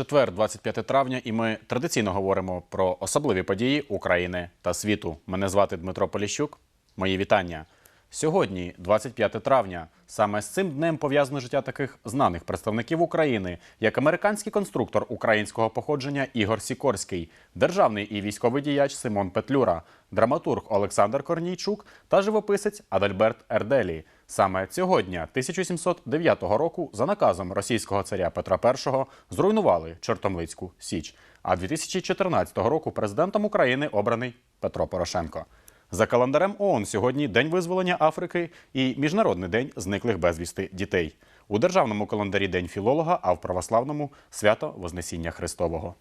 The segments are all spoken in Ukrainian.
Четвер, 25 травня, і ми традиційно говоримо про особливі події України та світу. Мене звати Дмитро Поліщук. Мої вітання. Сьогодні, 25 травня, саме з цим днем пов'язане життя таких знаних представників України, як американський конструктор українського походження Ігор Сікорський, державний і військовий діяч Симон Петлюра, драматург Олександр Корнійчук та живописець Адальберт Ерделі. Саме цього дня, 1709 року, за наказом російського царя Петра І зруйнували Чортомлицьку Січ. А 2014 року президентом України обраний Петро Порошенко. За календарем ООН сьогодні День визволення Африки і Міжнародний день зниклих безвісти дітей. У державному календарі День філолога, а в православному свято Вознесіння Христового.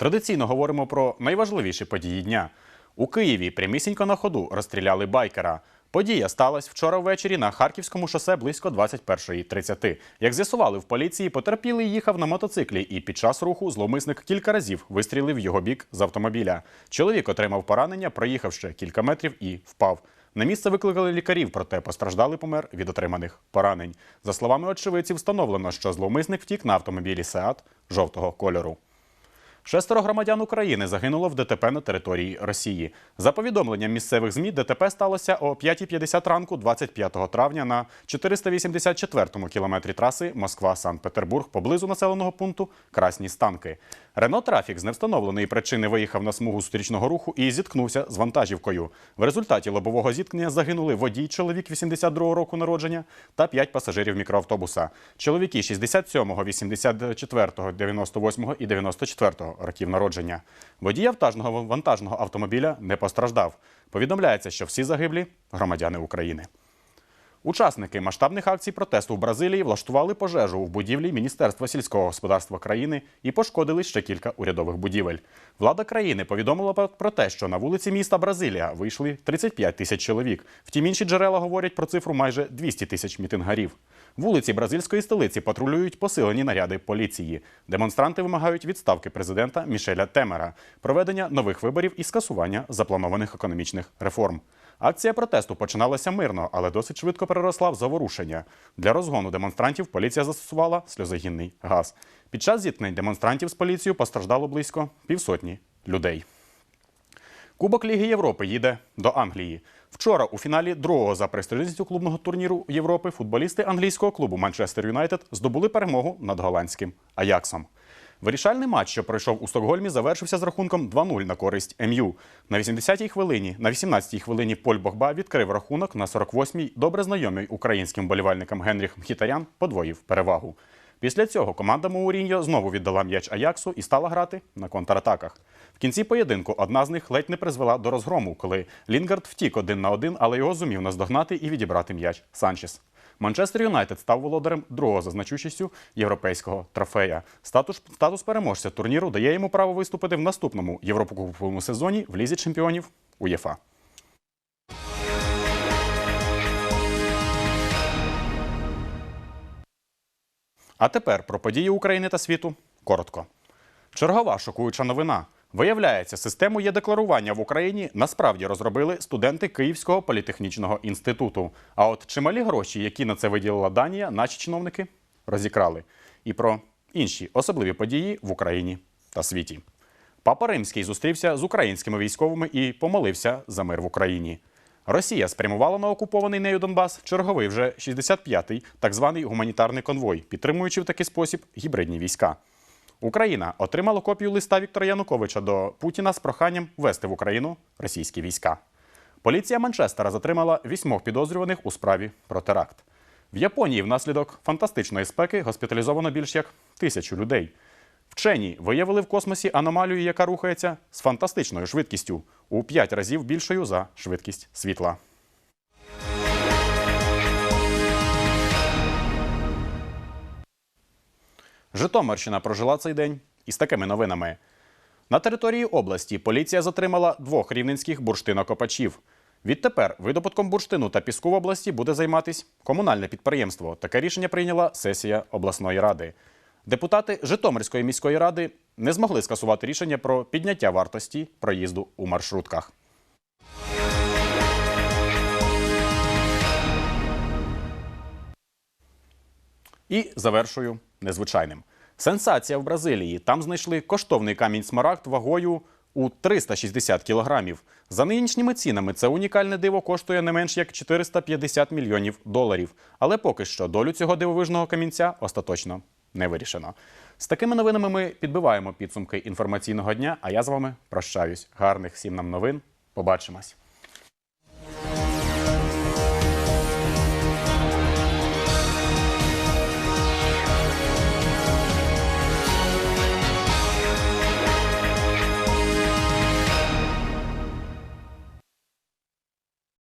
Традиційно говоримо про найважливіші події дня. У Києві прямісінько на ходу розстріляли байкера. Подія сталася вчора ввечері на Харківському шосе близько 21.30. Як з'ясували в поліції, потерпілий їхав на мотоциклі, і під час руху зловмисник кілька разів вистрілив його бік з автомобіля. Чоловік отримав поранення, проїхав ще кілька метрів і впав. На місце викликали лікарів, проте постраждалий помер від отриманих поранень. За словами очевидців, встановлено, що зловмисник втік на автомобілі Сеат жовтого кольору. Шестеро громадян України загинуло в ДТП на території Росії. За повідомленням місцевих ЗМІ, ДТП сталося о 5.50 ранку 25 травня на 484-му кілометрі траси Москва-Санкт-Петербург поблизу населеного пункту Красні Станки. Рено Трафік з невстановленої причини виїхав на смугу стрічного руху і зіткнувся з вантажівкою. В результаті лобового зіткнення загинули водій, чоловік 82 року народження та 5 пасажирів мікроавтобуса. Чоловіки 67, 84, 98 і 94 років народження. Водій вантажного, вантажного автомобіля не постраждав. Повідомляється, що всі загиблі громадяни України. Учасники масштабних акцій протесту в Бразилії влаштували пожежу в будівлі Міністерства сільського господарства країни і пошкодили ще кілька урядових будівель. Влада країни повідомила про те, що на вулиці міста Бразилія вийшли 35 тисяч чоловік. Втім, інші джерела говорять про цифру майже 200 тисяч мітингарів. Вулиці бразильської столиці патрулюють посилені наряди поліції. Демонстранти вимагають відставки президента Мішеля Темера, проведення нових виборів і скасування запланованих економічних реформ. Акція протесту починалася мирно, але досить швидко переросла в заворушення. Для розгону демонстрантів поліція застосувала сльозогінний газ. Під час зіткнень демонстрантів з поліцією постраждало близько півсотні людей. Кубок Ліги Європи їде до Англії. Вчора у фіналі другого за престижністю клубного турніру Європи футболісти англійського клубу Манчестер Юнайтед здобули перемогу над голландським Аяксом. Вирішальний матч, що пройшов у Стокгольмі, завершився з рахунком 2-0 на користь МЮ. На 80-й хвилині, на 18-й хвилині Поль Богба відкрив рахунок на 48-й добре знайомий українським болівальникам Генріх Мхітарян подвоїв перевагу. Після цього команда Мауріньо знову віддала м'яч Аяксу і стала грати на контратаках. В кінці поєдинку одна з них ледь не призвела до розгрому, коли Лінгард втік один на один, але його зумів наздогнати і відібрати м'яч Санчес. Манчестер Юнайтед став володарем другого за значущістю європейського трофея. Статус, статус переможця турніру дає йому право виступити в наступному європокубковому сезоні в лізі чемпіонів УЄФА. А тепер про події України та світу коротко. Чергова шокуюча новина. Виявляється, систему є декларування в Україні насправді розробили студенти Київського політехнічного інституту. А от чималі гроші, які на це виділила Данія, наші чиновники розікрали. І про інші особливі події в Україні та світі. Папа Римський зустрівся з українськими військовими і помолився за мир в Україні. Росія спрямувала на окупований нею Донбас черговий вже 65-й так званий гуманітарний конвой, підтримуючи в такий спосіб гібридні війська. Україна отримала копію листа Віктора Януковича до Путіна з проханням ввести в Україну російські війська. Поліція Манчестера затримала вісьмох підозрюваних у справі про теракт. В Японії внаслідок фантастичної спеки госпіталізовано більш як тисячу людей. Вчені виявили в космосі аномалію, яка рухається з фантастичною швидкістю у 5 разів більшою за швидкість світла. Житомирщина прожила цей день із такими новинами. На території області поліція затримала двох рівненських бурштинокопачів. Відтепер видобутком бурштину та піску в області буде займатися комунальне підприємство. Таке рішення прийняла сесія обласної ради. Депутати Житомирської міської ради не змогли скасувати рішення про підняття вартості проїзду у маршрутках. І завершую незвичайним. Сенсація в Бразилії. Там знайшли коштовний камінь смарагд вагою у 360 кілограмів. За нинішніми цінами це унікальне диво коштує не менш як 450 мільйонів доларів. Але поки що долю цього дивовижного камінця остаточно не вирішено. З такими новинами ми підбиваємо підсумки інформаційного дня. А я з вами прощаюсь. Гарних всім нам новин. Побачимось.